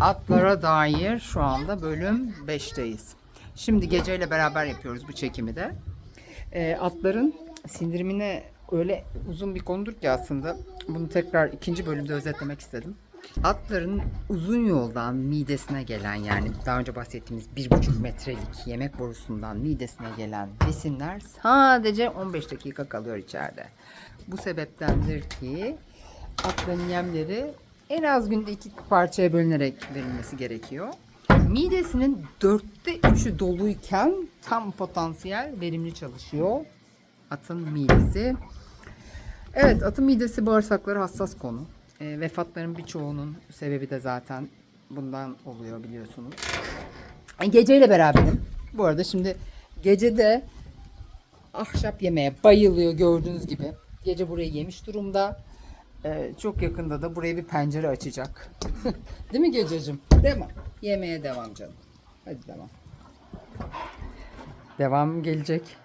Atlara dair şu anda bölüm 5'teyiz. Şimdi geceyle beraber yapıyoruz bu çekimi de. Ee, atların sindirimine öyle uzun bir konudur ki aslında bunu tekrar ikinci bölümde özetlemek istedim. Atların uzun yoldan midesine gelen yani daha önce bahsettiğimiz bir buçuk metrelik yemek borusundan midesine gelen besinler sadece 15 dakika kalıyor içeride. Bu sebeptendir ki atların yemleri en az günde iki parçaya bölünerek verilmesi gerekiyor. Midesinin dörtte üçü doluyken tam potansiyel verimli çalışıyor atın midesi. Evet atın midesi bağırsakları hassas konu. E, vefatların birçoğunun sebebi de zaten bundan oluyor biliyorsunuz. E, geceyle beraberim. Bu arada şimdi gecede ahşap yemeye bayılıyor gördüğünüz gibi. Gece burayı yemiş durumda. Ee, çok yakında da buraya bir pencere açacak. Değil mi gececim? Mi? Yemeğe devam canım. Hadi devam. Devam gelecek.